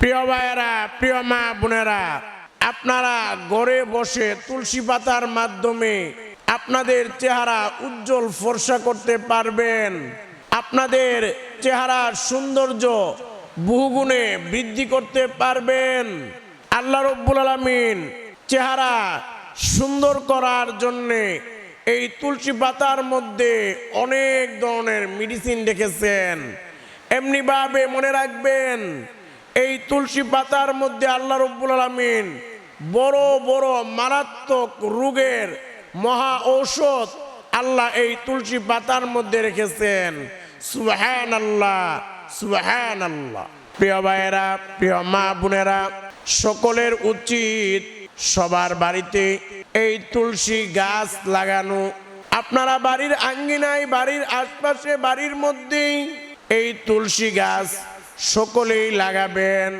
প্রিয় ভাইয়েরা, প্রিয় মা বোনেরা, আপনারা ঘরে বসে তুলসী পাতার মাধ্যমে আপনাদের চেহারা উজ্জ্বল ফর্সা করতে পারবেন। আপনাদের চেহারার সৌন্দর্য বহুগুণে বৃদ্ধি করতে পারবেন। আল্লাহ রব্বুল আলমিন চেহারা সুন্দর করার জন্যে এই তুলসী পাতার মধ্যে অনেক ধরনের মেডিসিন রেখেছেন। এমনিভাবে মনে রাখবেন তুলসী পাতার মধ্যে আল্লাহ রব্বুল আলমিন বড় বড়, মারাত্মক রোগের মহা ঔষধ আল্লাহ এই তুলসী পাতার মধ্যে রেখেছেন। সুবহান আল্লাহ সুবহান আল্লাহ প্রিয় ভাইয়েরা, প্রিয় মা বোনেরা, সকলের উচিত সবার বাড়িতে এই তুলসী গাছ লাগানো। আপনারা বাড়ির আঙ্গিনায়, বাড়ির আশপাশে, বাড়ির মধ্যেই এই তুলসী গাছ সকলেই লাগাবেন।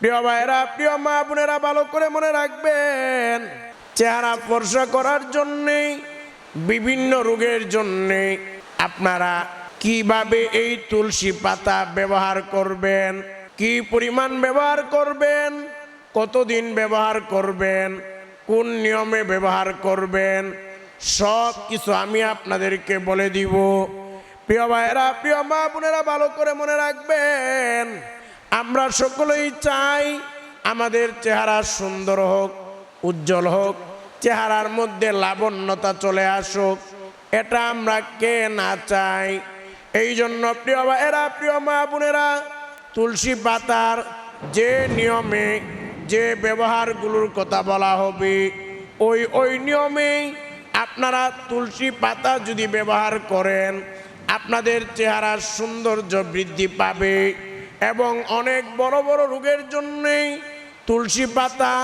প্রিয় ভাইয়েরা, প্রিয় মা বোনেরা, ভালো করে মনে রাখবেন, চেহারা ফর্সা করার জন্যে বিভিন্ন রোগের জন্যে আপনারা কীভাবে এই তুলসী পাতা ব্যবহার করবেন, কি পরিমাণ ব্যবহার করবেন, কতদিন ব্যবহার করবেন, কোন নিয়মে ব্যবহার করবেন সব কিছু আমি আপনাদেরকে বলে দিব। প্রিয় ভাইয়েরা, প্রিয় মা বোনেরা, ভালো করে মনে রাখবেন, আমরা সকলেই চাই আমাদের চেহারা সুন্দর হোক, উজ্জ্বল হোক, চেহারার মধ্যে লাবণ্যতা চলে আসুক, এটা আমরা কে না চাই? এই জন্য প্রিয় ভাইয়েরা, প্রিয় মা বোনেরা, তুলসী পাতার যে নিয়মে, যে ব্যবহারগুলোর কথা বলা হবে, ওই ওই নিয়মেই আপনারা তুলসী পাতা যদি ব্যবহার করেন আপনাদের চেহারার সৌন্দর্য বৃদ্ধি পাবে এবং অনেক বড় বড় রোগের জন্যেই তুলসী পাতা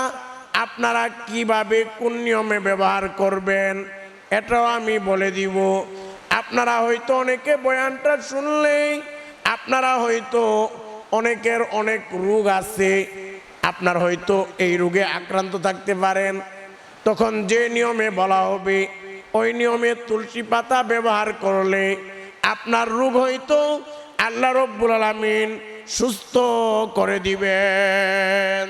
আপনারা কীভাবে কোন নিয়মে ব্যবহার করবেন এটাও আমি বলে দিব। আপনারা হয়তো অনেকে বয়ানটা শুনলেই আপনারা হয়তো অনেকের অনেক রোগ আছে, আপনার হয়তো এই রোগে আক্রান্ত থাকতে পারেন। তখন যে নিয়মে বলা হবে, ওই নিয়মে তুলসী পাতা ব্যবহার করলে আপনার রোগ হয়তো আল্লাহ রব্বুল আলমিন সুস্থ করে দিবেন।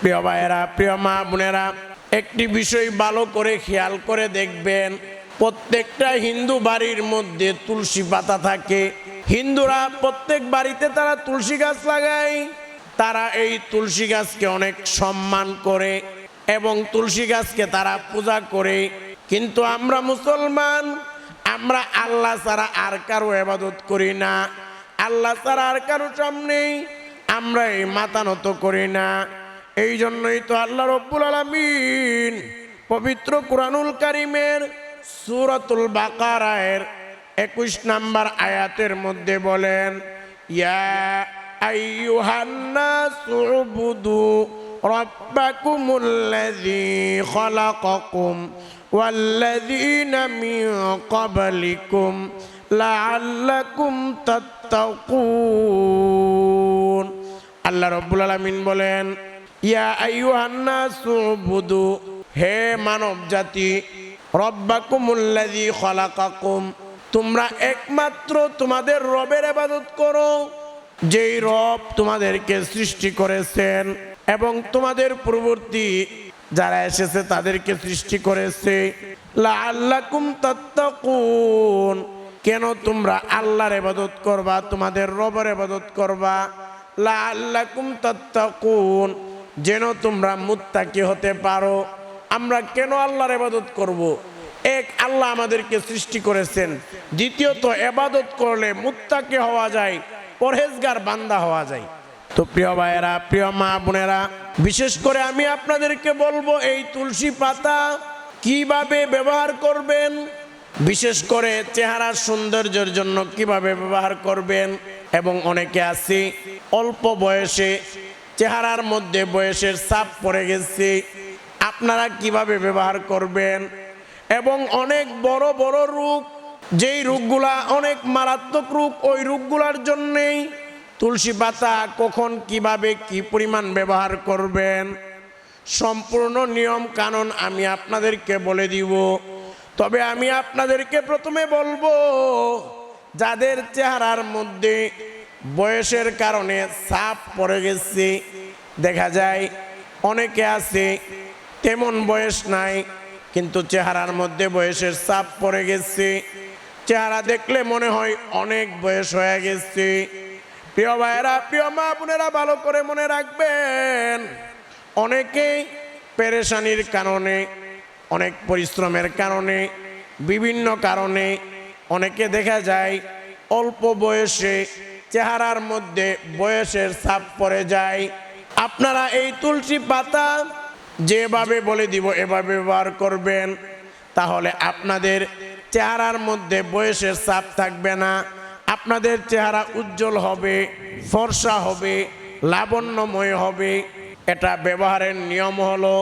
প্রিয় ভাইয়েরা, প্রিয় মা বোনেরা, একটি বিষয় ভালো করে খেয়াল করে দেখবেন। প্রত্যেকটা হিন্দু বাড়ির মধ্যে তুলসী পাতা থাকে। হিন্দুরা প্রত্যেক বাড়িতে তারা তুলসী গাছ লাগায়। তারা এই তুলসী গাছকে অনেক সম্মান করে এবং তুলসী গাছকে তারা পূজা করে। কিন্তু আমরা মুসলমান আমরা আল্লাহ ছাড়া আর কারও এবাদত করি না। আল্লাহ ছাড়া আর কারও সামনেই আমরা এই মাথা নত করি না। এই জন্যই তো আল্লাহ রব্বুল আলমিন পবিত্র কুরআনুল কারিমের সুরতুল বাকারায়ের একুশ নাম্বার আয়াতের মধ্যে বলেন, ইয়া আইয়ুহান্নাস উবুদু রাব্বাকুমুল্লাযী খালাকাকুম والذين من قبلكم لعلكم تتقون আল্লাহ রব্বুল আলামিন বলেন ইয়া আইয়ুহান্নাস উবুদু হে মানব জাতি রব্বাকুমুল্লাযী খালাকাকুম তোমরা একমাত্র তোমাদের রবের ইবাদত করো যেই রব তোমাদেরকে সৃষ্টি করেছেন এবং তোমাদের পূর্ববর্তী যারা এসেছে তাদেরকে সৃষ্টি করেছে। কেন তোমরা আল্লাহর ইবাদত করবা, তোমাদের রবের ইবাদত করবা? লাআল্লাকুম তাত্তাকুন। যেন তোমরা মুত্তাকি হতে পারো। আমরা কেন আল্লাহর এবাদত করব। এক, আল্লাহ আমাদেরকে সৃষ্টি করেছেন। দ্বিতীয়ত এবাদত করলে মুত্তাকি হওয়া যায়, পরহেজগার বান্দা হওয়া যায়। তো প্রিয় ভাইয়েরা, প্রিয় মা বোনেরা, বিশেষ করে আমি আপনাদেরকে বলব এই তুলসী পাতা কীভাবে ব্যবহার করবেন, বিশেষ করে চেহারার সৌন্দর্যের জন্য কীভাবে ব্যবহার করবেন, এবং অনেকে আছে, অল্প বয়সে, চেহারার মধ্যে বয়সের চাপ পড়ে গেছে, আপনারা কীভাবে ব্যবহার করবেন, এবং অনেক বড় বড় রোগ, যেই রোগগুলা অনেক মারাত্মক রোগ, ওই রোগগুলার জন্যেই তুলসী পাতা কখন কীভাবে কি পরিমাণ ব্যবহার করবেন? সম্পূর্ণ নিয়ম কানুন আমি আপনাদেরকে বলে দিব। তবে আমি আপনাদেরকে প্রথমে বলব, যাদের চেহারার মধ্যে বয়সের কারণে চাপ পড়ে গেছে, দেখা যায় অনেকে আছে, তেমন বয়স নাই, কিন্তু চেহারার মধ্যে বয়সের চাপ পড়ে গেছে। চেহারা দেখলে মনে হয় অনেক বয়স হয়ে গেছে। প্রিয় ভাইয়েরা, প্রিয় মা বোনেরা, ভালো করে মনে রাখবেন, অনেকেই পেরেশানির কারণে, অনেক পরিশ্রমের কারণে, বিভিন্ন কারণে অনেকে দেখা যায় অল্প বয়সে চেহারার মধ্যে বয়সের ছাপ পড়ে যায়। আপনারা এই তুলসী পাতা যেভাবে বলে দিব, এভাবে ব্যবহার করবেন, তাহলে আপনাদের চেহারার মধ্যে বয়সের ছাপ থাকবে না। আপনাদের চেহারা উজ্জ্বল হবে, ফর্সা হবে, লাবণ্যময় হবে। এটা ব্যবহারের নিয়ম হলো,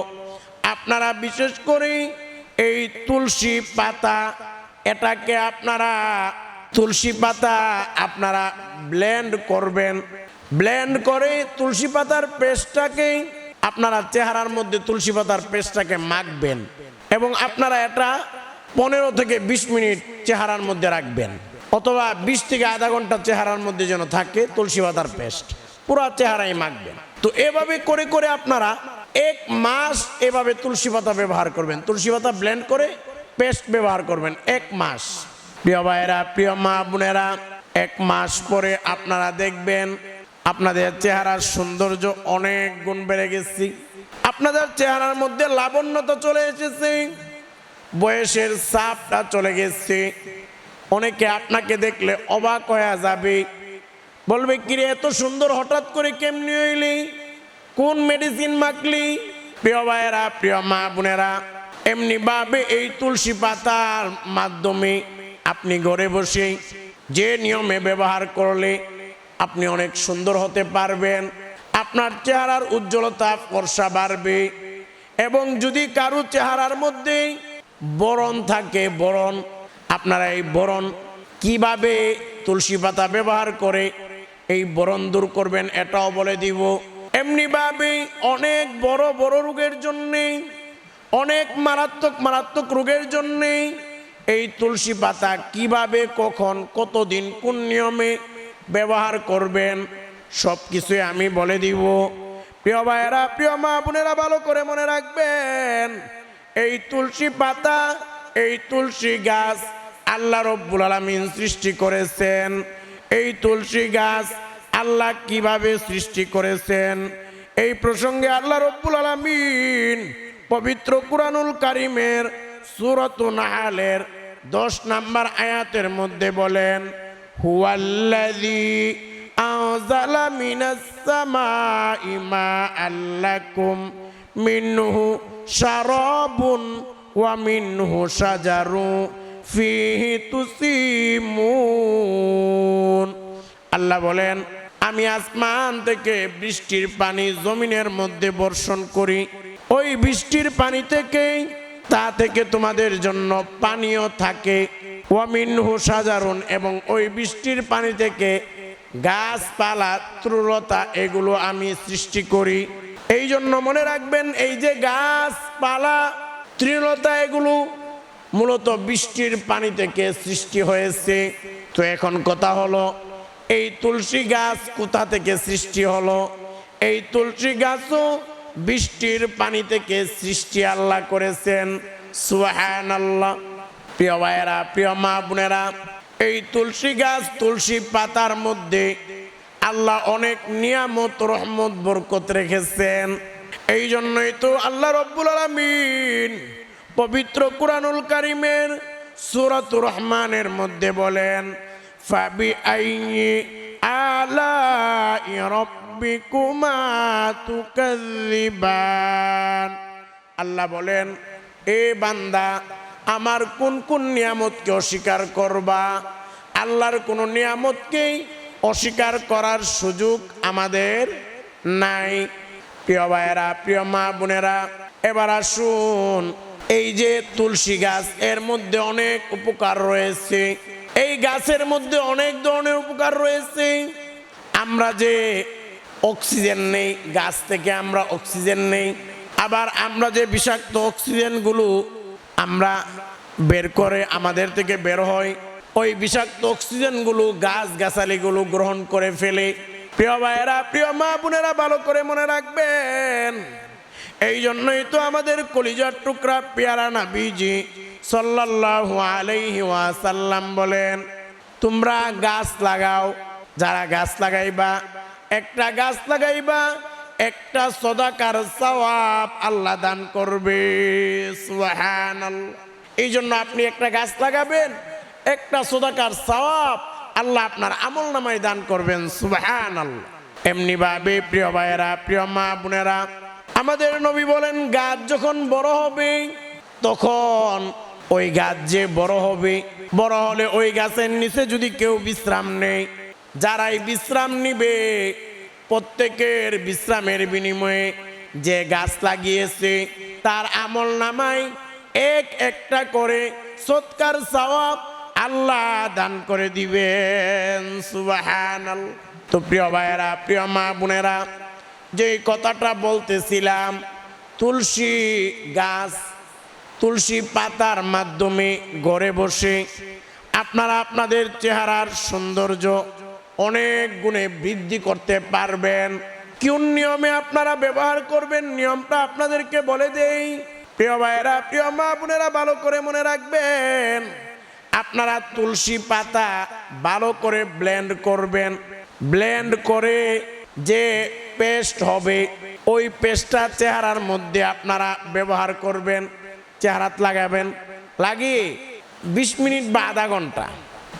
আপনারা বিশেষ করে এই তুলসী পাতা, এটাকে আপনারা, তুলসী পাতা আপনারা ব্লেন্ড করবেন। ব্লেন্ড করে তুলসী পাতার পেস্টটাকে আপনারা চেহারার মধ্যে তুলসী পাতার পেস্টটাকে মাখবেন এবং আপনারা এটা পনেরো থেকে বিশ মিনিট চেহারার মধ্যে রাখবেন। অথবা বিশ থেকে আধা ঘণ্টা চেহারার মধ্যে যেন থাকে তুলসী পাতার পেস্ট। পুরো চেহারাই মাখবেন। তো এভাবে করে করে আপনারা এক মাস এভাবে তুলসী পাতা ব্যবহার করবেন। তুলসী পাতা ব্লেন্ড করে পেস্ট ব্যবহার করবেন এক মাস। প্রিয় ভাইয়েরা, প্রিয় মা বোনেরা, এক মাস পরে আপনারা দেখবেন আপনাদের চেহারার সৌন্দর্য অনেক গুণ বেড়ে গেছি। আপনাদের চেহারার মধ্যে লাবণ্যতা চলে এসেছে। বয়সের চাপটা চলে গেছে। অনেকে আপনাকে দেখলে অবাক হয়ে যাবে। বলবে, কিরে, এত সুন্দর হঠাৎ করে কেমনি হইলি? কোন মেডিসিন মাখলি? প্রিয় ভাইয়েরা, প্রিয় মা বোনেরা এমনি ভাবে এই তুলসী পাতার মাধ্যমে আপনি ঘরে বসে যে নিয়মে ব্যবহার করলে আপনি অনেক সুন্দর হতে পারবেন। আপনার চেহারার উজ্জ্বলতা, ফর্সা বাড়বে এবং যদি কারও চেহারার মধ্যে বরণ থাকে, বরণ আপনারা এই বরণ কীভাবে তুলসী পাতা ব্যবহার করে এই বরণ দূর করবেন এটাও বলে দিব। এমনিভাবে অনেক বড় বড় রোগের জন্যে, অনেক মারাত্মক মারাত্মক রোগের জন্যে এই তুলসী পাতা কীভাবে, কখন, কতদিন, কোন নিয়মে ব্যবহার করবেন সব কিছুই আমি বলে দিব। প্রিয় ভাইয়েরা, প্রিয় মা বোনেরা, ভালো করে মনে রাখবেন, এই তুলসী পাতা, এই তুলসী গাছ আল্লাহ রব্বুল আলমিন সৃষ্টি করেছেন। এই তুলসী গাছ আল্লাহ কীভাবে সৃষ্টি করেছেন? এই প্রসঙ্গে আল্লাহ রব্বুল আলমিন পবিত্র কুরআনুল কারিমের সুরত নাহালের দশ নাম্বার আয়াতের মধ্যে বলেন, হুয়াল্লাযী আনজালা মিনহু শারাবুন ওয়া ফিহি তুসিমুন। আল্লাহ বলেন, আমি আসমান থেকে বৃষ্টির পানি জমিনের মধ্যে বর্ষণ করি। ওই বৃষ্টির পানি থেকেই তা থেকে তোমাদের জন্য পানীয় থাকে। ওয়ামিনহু সাজারুন এবং ওই বৃষ্টির পানি থেকে গাছপালা তৃলতা এগুলো আমি সৃষ্টি করি। এই জন্য মনে রাখবেন, এই যে গাছপালা তৃণলতা এগুলো মূলত বৃষ্টির পানি থেকে সৃষ্টি হয়েছে। তো এখন কথা হলো, এই তুলসী গাছ কোথা থেকে সৃষ্টি হলো? এই তুলসী গাছও বৃষ্টির পানি থেকে সৃষ্টি আল্লাহ করেছেন। সুহান আল্লাহ প্রিয় ভাইয়েরা, প্রিয় মা বোনেরা, এই তুলসী গাছ, তুলসী পাতার মধ্যে আল্লাহ অনেক নিয়ামত, রহমত, বরকত রেখেছেন। এই জন্যই তো আল্লাহ রব্বুল আলমিন পবিত্র কুরআনুল কারিমের সুরাতুর রহমানের মধ্যে বলেন ফাবি আইনি আলা রব্বিকুমা তুকাযিবান আল্লাহ বলেন, এ বান্দা, আমার কোন কোন নিয়ামতকে অস্বীকার করবা? আল্লাহর কোন নিয়ামতকেই অস্বীকার করার সুযোগ আমাদের নাই। প্রিয় ভাইয়েরা, প্রিয় মা বোনেরা, এবার আসুন এই যে তুলসী গাছ, এর মধ্যে অনেক উপকার রয়েছে। এই গাছের মধ্যে অনেক ধরনের উপকার রয়েছে। আমরা যে অক্সিজেন নেই, গাছ থেকে আমরা অক্সিজেন নেই, আবার আমরা যে বিষাক্ত অক্সিজেনগুলো আমরা বের করে আমাদের থেকে বের হয়, ওই বিষাক্ত অক্সিজেনগুলো গাছ গাছালিগুলো গ্রহণ করে ফেলে। প্রিয় ভাইয়েরা, প্রিয় মা বোনেরা, ভালো করে মনে রাখবেন। এই জন্যই তো আমাদের কলিজার টুকরা পেয়ারা নাবিজি সাল্লাল্লাহু আলাইহি ওয়াসাল্লাম বলেন, তোমরা গাছ লাগাও, যারা গাছ লাগাইবা, একটা গাছ লাগাইবা, একটা সদাকার সওয়াব আল্লাহ দান করবে। এই জন্য আপনি একটা গাছ লাগাবেন, একটা সদাকার সওয়াব আল্লাহ আপনার আমল নামায় দান করবেন, সুবহানাল্লাহ। এমনি ভাবে প্রিয় ভাইয়েরা, প্রিয় মা বোনেরা আমাদের নবী বলেন, গাছ যখন বড় হবে, তখন ওই গাছ যে বড় হবে, বড় হলে ওই গাছের নিচে যদি কেউ বিশ্রাম নেই যারাই বিশ্রাম নিবে, প্রত্যেকের বিশ্রামের বিনিময়ে যে গাছ লাগিয়েছে, তার আমল নামায় এক একটা করে সৎকার সওয়াব আল্লাহ দান করে দিবেন। সুবাহান তো প্রিয় ভাইয়েরা, প্রিয় মা বোনেরা যে কথাটা বলতেছিলাম, তুলসী গাছ, তুলসী পাতার মাধ্যমে ঘরে বসে আপনারা আপনাদের চেহারার সৌন্দর্য অনেক গুণে বৃদ্ধি করতে পারবেন। কোন নিয়মে আপনারা ব্যবহার করবেন? নিয়মটা আপনাদেরকে বলে দেই। প্রিয় ভাইয়েরা, প্রিয় মা বোনেরা, ভালো করে মনে রাখবেন, আপনারা তুলসী পাতা ভালো করে ব্লেন্ড করবেন। ব্লেন্ড করে যে পেস্ট হবে, ওই পেস্টটা চেহারার মধ্যে আপনারা ব্যবহার করবেন, চেহারাত লাগাবেন। লাগিয়ে বিশ মিনিট বা আধা ঘণ্টা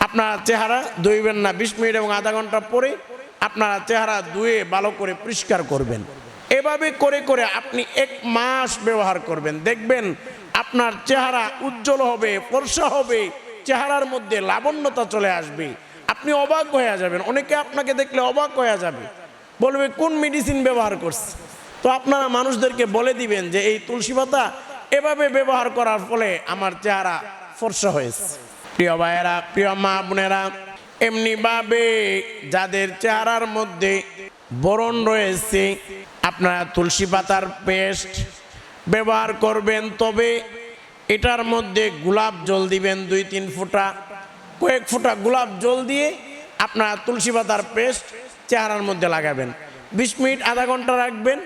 আপনারা চেহারা ধুইবেন না, বিশ মিনিট এবং আধা ঘণ্টা পরে আপনারা চেহারা ধুয়ে ভালো করে পরিষ্কার করবেন। এভাবে করে করে আপনি এক মাস ব্যবহার করবেন। দেখবেন আপনার চেহারা উজ্জ্বল হবে, ফর্সা হবে, চেহারার মধ্যে লাবণ্যতা চলে আসবে। আপনি অবাক হয়ে যাবেন। অনেকে আপনাকে দেখলে অবাক হয়ে যাবে। বলবে, কোন মেডিসিন ব্যবহার করছে? তো আপনারা মানুষদেরকে বলে দিবেন যে, এই তুলসী পাতা এভাবে ব্যবহার করার ফলে আমার চেহারা ফর্সা হয়েছে। প্রিয় ভাইয়েরা, প্রিয় মা বোনেরা, এমনিভাবে যাদের চেহারার মধ্যে বরণ রয়েছে, আপনারা তুলসী পাতার পেস্ট ব্যবহার করবেন। তবে এটার মধ্যে গোলাপ জল দিবেন দুই তিন ফোঁটা, কয়েক ফোঁটা গোলাপ জল দিয়ে আপনারা তুলসী পাতার পেস্ট চেহারার মধ্যে লাগাবেন। বিশ মিনিট, আধা ঘণ্টা রাখবেন,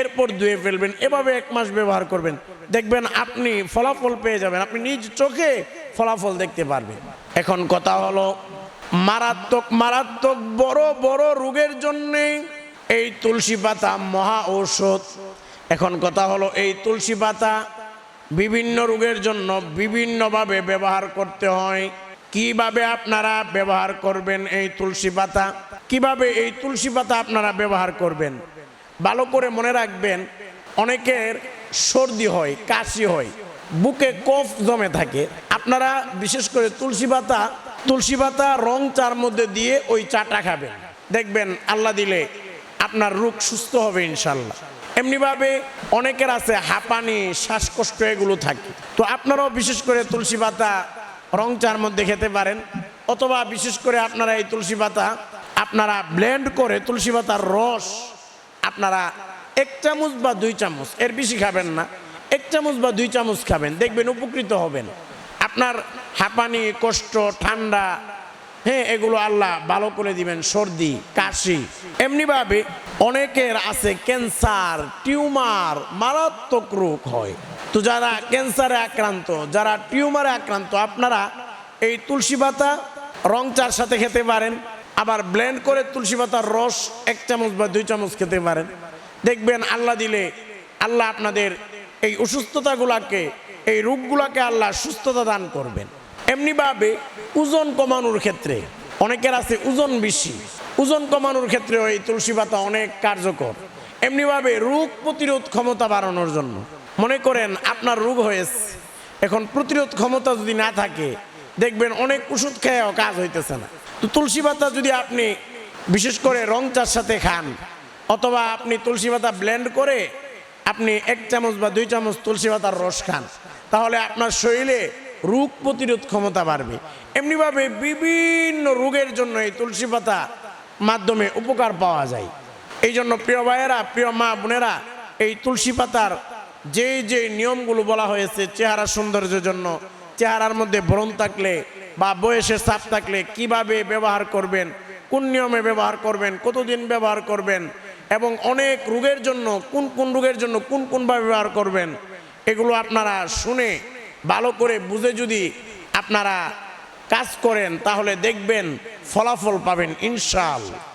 এরপর ধুয়ে ফেলবেন। এভাবে এক মাস ব্যবহার করবেন। দেখবেন আপনি ফলাফল পেয়ে যাবেন। আপনি নিজ চোখে ফলাফল দেখতে পারবেন। এখন কথা হলো, মারাত্মক মারাত্মক বড় বড় রোগের জন্যে এই তুলসী পাতা মহা ঔষধ। এখন কথা হলো, এই তুলসী পাতা বিভিন্ন রোগের জন্য বিভিন্নভাবে ব্যবহার করতে হয়। কীভাবে আপনারা ব্যবহার করবেন এই তুলসী পাতা? কীভাবে এই তুলসী পাতা আপনারা ব্যবহার করবেন? ভালো করে মনে রাখবেন, অনেকের সর্দি হয়, কাশি হয়, বুকে কফ জমে থাকে। আপনারা বিশেষ করে তুলসী পাতা তুলসী পাতা রং চার মধ্যে দিয়ে ওই চাটা খাবেন। দেখবেন আল্লাহ দিলে আপনার রোগ সুস্থ হবে ইনশাল্লাহ এমনিভাবে অনেকের আছে হাঁপানি, শ্বাসকষ্ট, এগুলো থাকে। তো আপনারাও বিশেষ করে তুলসী পাতা রং চার মধ্যে খেতে পারেন, অথবা বিশেষ করে আপনারা এই তুলসী পাতা, আপনারা ব্লেন্ড করে তুলসী পাতার রস, আপনারা এক চামচ বা দুই চামচ, এর বেশি খাবেন না, এক চামচ বা দুই চামচ খাবেন, দেখবেন উপকৃত হবেন। আপনার হাঁপানি, কষ্ট, ঠান্ডা হ্যাঁ এগুলো আল্লাহ ভালো করে দিবেন, সর্দি, কাশি। এমনিভাবে অনেকের আছে ক্যান্সার, টিউমার, মারাত্মক রোগ হয়। তো যারা ক্যান্সারে আক্রান্ত, যারা টিউমারে আক্রান্ত, আপনারা এই তুলসী পাতা রং চার সাথে খেতে পারেন, আবার ব্লেন্ড করে তুলসী পাতার রস এক চামচ বা দুই চামচ খেতে পারেন। দেখবেন আল্লাহ দিলে আল্লাহ আপনাদের এই অসুস্থতাগুলাকে, এই রোগগুলাকে আল্লাহ সুস্থতা দান করবেন। এমনিভাবে ওজন কমানোর ক্ষেত্রে, অনেকের আছে ওজন বেশি। ওজন কমানোর ক্ষেত্রে এই তুলসী পাতা অনেক কার্যকর। এমনিভাবে রোগ প্রতিরোধ ক্ষমতা বাড়ানোর জন্য। মনে করেন আপনার রোগ হয়েছে, এখন প্রতিরোধ ক্ষমতা যদি না থাকে, দেখবেন অনেক ওষুধ খেয়েও কাজ হইতেছে না। তো তুলসী পাতা যদি আপনি বিশেষ করে রং চার সাথে খান, অথবা আপনি তুলসী পাতা ব্লেন্ড করে আপনি এক চামচ বা দুই চামচ তুলসী পাতার রস খান, তাহলে আপনার শরীরে রোগ প্রতিরোধ ক্ষমতা বাড়বে। এমনিভাবে বিভিন্ন রোগের জন্য এই তুলসী পাতা মাধ্যমে উপকার পাওয়া যায়। এই জন্য প্রিয় ভাইয়েরা, প্রিয় মা বোনেরা, এই তুলসী পাতার যেই যে নিয়মগুলো বলা হয়েছে, চেহারা সৌন্দর্যের জন্য, চেহারার মধ্যে ব্রণ থাকলে বা বয়সের সাপ থাকলে কীভাবে ব্যবহার করবেন, কোন নিয়মে ব্যবহার করবেন, কতদিন ব্যবহার করবেন এবং অনেক রোগের জন্য, কোন কোন রোগের জন্য কোন কোনভাবে ব্যবহার করবেন, এগুলো আপনারা শুনে ভালো করে বুঝে যদি আপনারা কাজ করেন তাহলে দেখবেন ফলাফল পাবেন ইনশাল